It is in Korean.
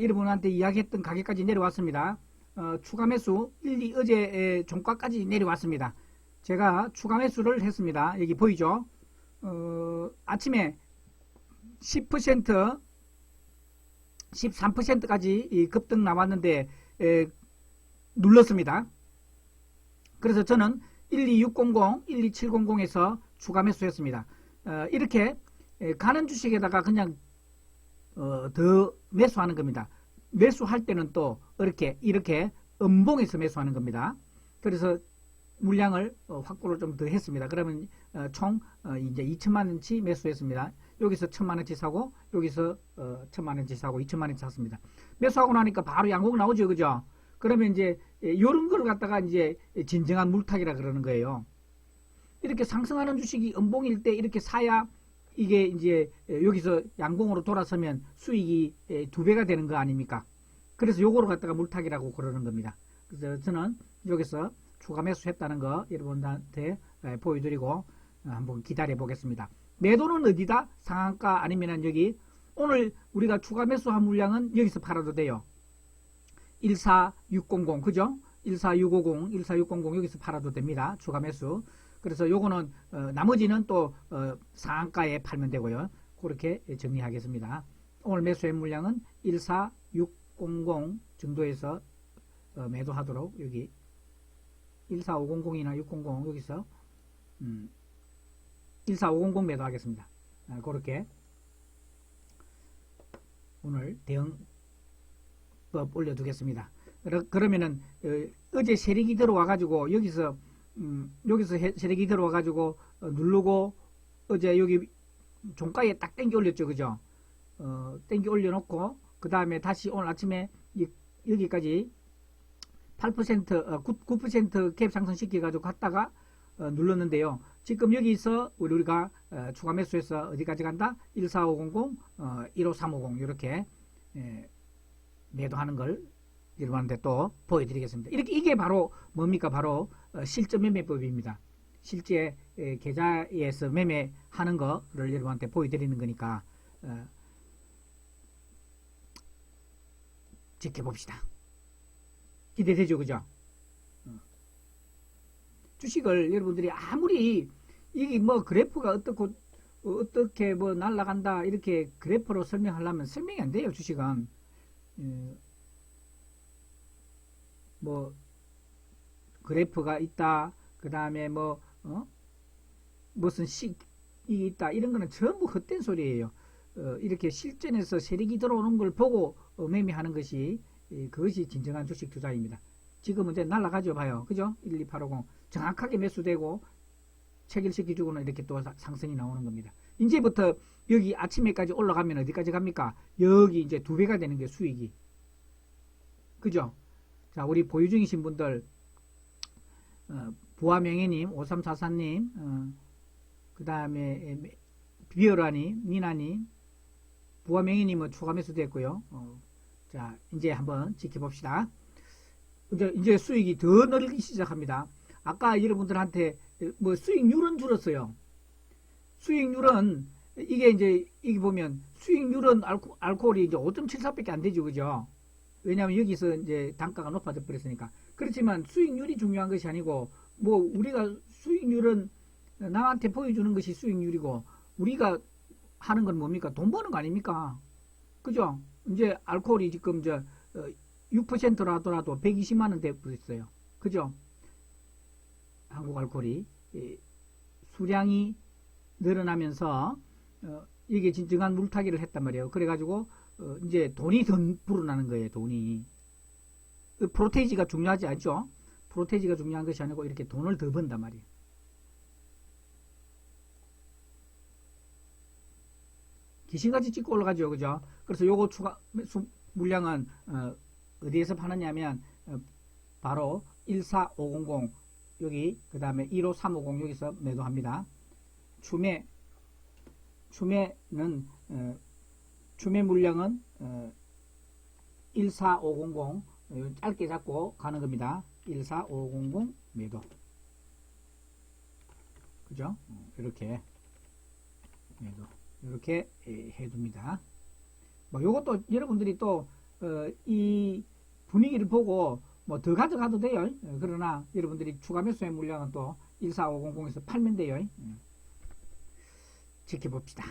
여러분한테 이야기했던 가격까지 내려왔습니다. 어, 추가 매수 1, 2 어제 에, 종가까지 내려왔습니다. 제가 추가 매수를 했습니다. 여기 보이죠? 어, 아침에 10% 13%까지 급등 나왔는데 에, 눌렀습니다. 그래서 저는 12600, 12700에서 추가 매수했습니다. 어, 이렇게 에, 가는 주식에다가 그냥 어, 더 매수하는 겁니다. 매수할 때는 또 이렇게 이렇게 음봉에서 매수하는 겁니다. 그래서 물량을 어, 확보를 좀 더 했습니다. 그러면 어, 총 어, 이제 2천만 원치 매수했습니다. 여기서 천만 원치 사고 여기서 어, 천만 원치 사고 2천만 원치 샀습니다. 매수하고 나니까 바로 양봉 나오죠, 그죠? 그러면 이제 이런 걸 갖다가 이제 진정한 물타기라 그러는 거예요. 이렇게 상승하는 주식이 음봉일 때 이렇게 사야 이게 이제 여기서 양봉으로 돌아서면 수익이 두 배가 되는 거 아닙니까? 그래서 요거를 갖다가 물타기라고 그러는 겁니다. 그래서 저는 여기서 추가 매수했다는 거 여러분한테 보여드리고 한번 기다려 보겠습니다. 매도는 어디다? 상한가 아니면 여기 오늘 우리가 추가 매수한 물량은 여기서 팔아도 돼요. 14600 그죠? 14650, 14600 여기서 팔아도 됩니다. 추가 매수. 그래서 요거는 어, 나머지는 또 어, 상한가에 팔면 되고요. 그렇게 정리하겠습니다. 오늘 매수의 물량은 14600 정도에서 어, 매도하도록 여기 14500이나 600 여기서 음, 14500 매도하겠습니다. 아, 그렇게 오늘 대응법 올려두겠습니다. 그러 면은 어, 제 세력이 들어와 가지고 여기서 음, 여기서 세력이 들어와 가지고 어, 누르고 어제 여기 종가에 딱 땡겨 올렸죠, 그죠? 어, 땡겨 올려놓고 그 다음에 다시 오늘 아침에 이, 여기까지 8% 어, 9, 9%캡 상승시켜 가지고 갔다가 어, 눌렀는데요. 지금 여기서 우리가 어, 추가 매수해서 어디까지 간다? 14500, 어, 15350 이렇게 예, 매도하는 걸 여러분한테 또 보여드리겠습니다. 이렇게 이게 바로 뭡니까? 바로 어, 실전 매매법입니다. 실제 에, 계좌에서 매매하는 거를 여러분한테 보여드리는 거니까 어, 지켜봅시다. 기대되죠, 그죠? 어. 주식을 여러분들이 아무리 이게 뭐 그래프가 어떻고 어떻게 뭐 날라간다 이렇게 그래프로 설명하려면 설명이 안 돼요, 주식은. 예. 뭐 그래프가 있다. 그 다음에 뭐 어? 무슨 식이 있다. 이런 거는 전부 헛된 소리예요. 어, 이렇게 실전에서 세력이 들어오는 걸 보고 어, 매매하는 것이 예, 그것이 진정한 주식 투자입니다. 지금은 이제 날라가죠 봐요. 그죠? 12850 정확하게 매수되고 체결시켜주고는 이렇게 또 상승이 나오는 겁니다. 이제부터 여기 아침에까지 올라가면 어디까지 갑니까? 여기 이제 두 배가 되는 게 수익이. 그죠? 자, 우리 보유 중이신 분들, 어, 부하명예님, 5344님, 어, 그 다음에 비어라님, 미나님, 부하명예님은 추가 매수됐고요. 어, 자, 이제 한번 지켜봅시다. 이제, 이제 수익이 더 늘기 시작합니다. 아까 여러분들한테 뭐 수익률은 줄었어요. 수익률은 이게 이제 이게 보면 수익률은 알코, 알코올이 이제 5.74밖에 안 되죠, 그죠? 왜냐하면 여기서 이제 단가가 높아져 버렸으니까. 그렇지만 수익률이 중요한 것이 아니고 뭐 우리가 수익률은 남한테 보여주는 것이 수익률이고 우리가 하는 건 뭡니까? 돈 버는 거 아닙니까? 그죠? 이제 알코올이 지금 저 6%라 어, 하더라도 120만 원 되고 있어요. 그죠? 한국 알코올이 수량이 늘어나면서 어, 이게 진정한 물타기를 했단 말이에요. 그래가지고 어, 이제 돈이 더 불어나는 거예요. 돈이 그 프로테이지가 중요하지 않죠? 프로테이지가 중요한 것이 아니고 이렇게 돈을 더 번단 말이에요. 귀신같이 찍고 올라가죠. 그죠? 그래서 요거 추가 물량은 어, 디에서 파느냐면 어, 바로 14500 여기 그 다음에 15350 여기서 매도합니다. 추매 추매는 어, 추매 물량은 어, 14500 짧게 잡고 가는 겁니다. 14500 매도 그죠? 이렇게 매도 이렇게 해둡니다. 뭐 요것도 여러분들이 또 어, 이 분위기를 보고 뭐 더 가져가도 돼요. 어, 그러나 여러분들이 추가 매수의 물량은 또 14500에서 팔면 돼요. 음. 지켜봅시다.